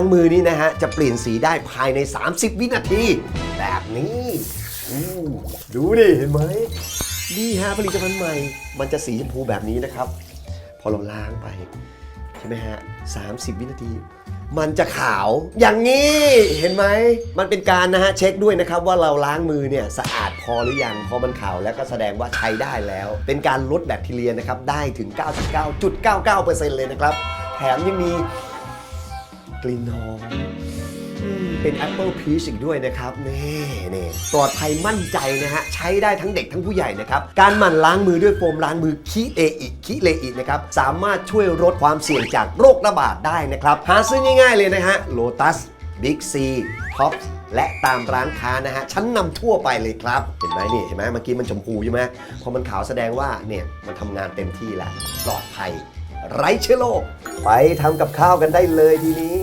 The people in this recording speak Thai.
ล้างมือนี้นะฮะ จะเปลี่ยนสีได้ภายใน 30 วินาที แบบนี้ดูดิ เห็นไหมนี่ฮะผลิตภัณฑ์ใหม่ มันจะสีชมพูแบบนี้นะครับ พอเราล้างไป ใช่ไหมฮะ 30 วินาที มันจะขาวอย่างนี้ เห็นไหม มันเป็นการนะฮะ เช็คด้วยนะครับ ว่าเราล้างมือเนี่ย สะอาดพอหรือยัง พอมันขาวแล้วก็แสดงว่าใช้ได้แล้ว เป็นการลดแบคทีเรียนะครับ ได้ถึง 99.99%เลยนะครับ แถมยังมี กลิ่นหอมเป็น Apple Peach อีกด้วยนะครับนี่นี่ปลอดภัยมั่นใจนะฮะ ใช้ได้ทั้งเด็กทั้งผู้ใหญ่นะครับ การหมั่นล้างมือด้วยโฟมล้างมือคิเลอิคิเลอินะครับ สามารถช่วยลดความเสี่ยงจากโรคระบาดได้นะครับ หาซื้อง่ายๆเลยนะฮะ Lotus Big C Tops และตามร้านค้านะฮะ ชั้นนำทั่วไปเลยครับ เห็นไหมนี่เห็นไหมเมื่อกี้มันชมพูใช่ไหมพอมันขาวแสดงว่าเนี่ยมันทำงานเต็มที่แล้วปลอดภัย ไร้เชื้อโรคไปทำกับข้าวกันได้เลยทีนี้